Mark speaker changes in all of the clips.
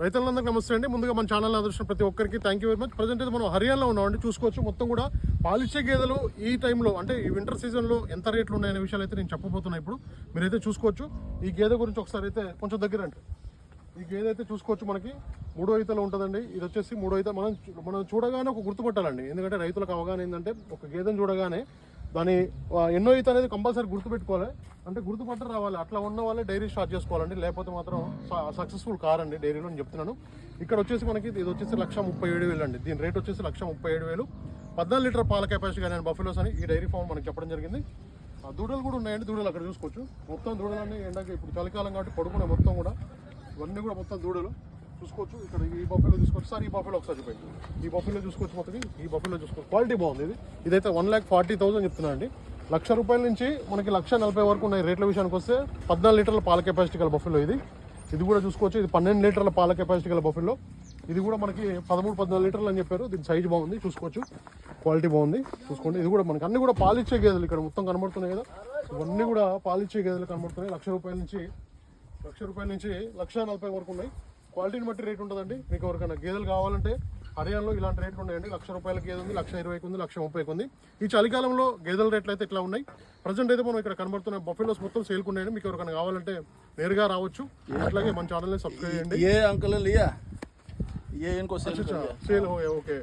Speaker 1: రైతులందరికీ నమస్తే అండి. ముందుగా మన ఛానల్ ఆదర్శించిన ప్రతి ఒక్కరికి thank you very much present అయితే మనం హర్యానాలో ఉన్నామండి. చూసుకోవచ్చు. మొత్తం కూడా పాలిచ్చే గేదెలు ఈ టైంలో అంటే ఈ వింటర్ సీజన్లో ఎంత రేట్లు ఉన్నాయనే విషయాలు అయితే నేను చెప్పబోతున్నా ఇప్పుడు. మీరైతే చూసుకోవచ్చు. ఈ గేదె గురించి ఒకసారి అయితే కొంచెం దగ్గర అండి ఈ గేదె అయితే చూసుకోవచ్చు మనకి. మూడో ఈతలో ఉంటుందండి. ఇది వచ్చేసి మూడో ఈత. మనం చూ- మనం చూడగానే ఒక గుర్తుపట్టాలండి. ఎందుకంటే రైతులకు అవగాహన ఏంటంటే ఒక గేదెను చూడగానే దాని ఎన్నో ఈత అనేది కంపల్సరీ గుర్తుపెట్టుకోవాలి. అంటే గుర్తుపట్ట రావాలి. అట్లా ఉన్న వాళ్ళే డైరీ స్టార్ట్ చేసుకోవాలండి. లేకపోతే మాత్రం సక్సెస్ఫుల్ కారండి డైరీలో నేను చెప్తున్నాను. ఇక్కడ వచ్చేసి మనకి ఇది వచ్చేసి లక్ష ముప్పై ఏడు వేలు అండి. దీని రేట్ వచ్చేసి లక్ష ముప్పై ఏడు వేలు. పద్నాలుగు లీటర్ పాల కెపాసిటీ కానీ బఫెలోస్ అని ఈ డైరీ ఫామ్ మనకి చెప్పడం జరిగింది. ఆ దూడలు కూడా ఉన్నాయండి. దూడలు అక్కడ చూసుకోవచ్చు. మొత్తం దూడలన్నీ ఎండకి ఇప్పుడు చలికాలం కాబట్టి పడుకునే మొత్తం కూడా. ఇవన్నీ కూడా మొత్తం దూడలు. చూసుకోవచ్చు ఇక్కడ ఈ బఫెలో చూసుకోవచ్చు సార్ ఈ బఫెలో ఒకసారి చూపండి ఈ బఫెలో చూసుకోవచ్చు మొత్తం ఈ బఫెలో చూసుకోవచ్చు క్వాలిటీ బాగుంది ఇది. ఇదైతే వన్ ల్యాక్ ఫార్టీ థౌసండ్ చెప్తున్నా అండి. లక్ష రూపాయల నుంచి మనకి లక్ష నలభై వరకు ఉన్న రేట్ల విషయానికి వస్తే పద్నాలుగు లీటర్ల పాల కెపాసిటీ గల బఫెలో ఇది. ఇది కూడా చూసుకోవచ్చు. ఇది పన్నెండు లీటర్ల పాల కెపాసిటీ గల బఫెలో ఇది కూడా మనకి పదమూడు పద్నాలుగు లీటర్లు అని చెప్పారు. దీని సైజ్ బాగుంది. చూసుకోవచ్చు. క్వాలిటీ బాగుంది. చూసుకోండి. ఇది కూడా మనకి అన్ని కూడా పాలిచ్చే గేదెలు ఇక్కడ మొత్తం కనబడుతున్నాయి కదా. ఇవన్నీ కూడా పాలిచ్చే గేదెలు కనబడుతున్నాయి. లక్ష రూపాయల నుంచి లక్ష రూపాయల నుంచి లక్ష నలభై వరకు ఉన్నాయి. క్వాలిటీని బట్టి రేట్ ఉంటుందండి మీకు ఎవరికైనా గేదెలు కావాలంటే హర్యానాలో ఇలాంటి రేట్లు ఉన్నాయండి లక్ష రూపాయలకి గేదె ఉంది లక్ష ఇరవైకి ఉంది లక్ష ముప్పైకి ఉంది ఈ చలికాలంలో గేదెల రేట్లు అయితే ఇట్లా ఉన్నాయి ప్రజెంట్ అయితే మనం ఇక్కడ కనబడుతున్న బఫెలోస్ మొత్తం సేల్ ఉన్నాయండి మీకు ఎవరికైనా కావాలంటే నేరుగా రావచ్చు అట్లాగే మన ఛానల్ని సబ్స్క్రైబ్ చేయండి
Speaker 2: ఏ అంకల్
Speaker 1: సేల్ ఓకే ఇది अच्छा, कर दिया सेल हो गया ओके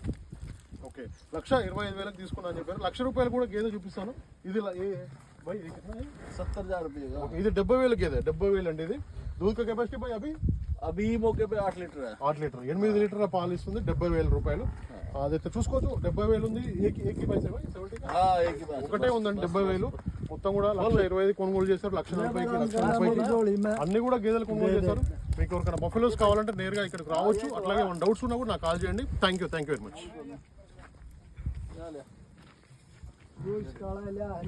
Speaker 1: ये ఓకే. లక్ష ఇరవై ఐదు వేలకు తీసుకున్నా అని చెప్పారు. లక్ష రూపాయలు కూడా గేదె చూపిస్తాను. ఇది
Speaker 2: సత్తర్ हजार
Speaker 1: ఇది డెబ్బై వేల గేదె డెబ్బై వేలు అండి ఇది. దూద్ కెపాసిటీ బై అభి?
Speaker 2: అవి మోకే ఆరు లీటర్?
Speaker 1: ఆరు లీటర్. ఎనిమిది లీటర్ల పాలు ఇస్తుంది డెబ్బై వేల రూపాయలు. అదైతే చూసుకోవచ్చు. డెబ్బై వేలు ఉంది. ఏకి ఒకటే ఉందండి డెబ్బై వేలు. మొత్తం కూడా లక్ష ఇరవై ఐదు కొనుగోలు చేశారు. లక్ష రూపాయలు లక్ష అన్ని కూడా గేదెలు కొనుగోలు చేశారు. మీకు ఎవరికైనా బఫెలోస్ కావాలంటే నేరుగా ఇక్కడికి రావచ్చు. అట్లాగే ఏమైనా డౌట్స్ ఉన్నా కూడా నాకు కాల్ చేయండి. Thank you thank you very much
Speaker 2: Olha.
Speaker 3: Busca lá, olha.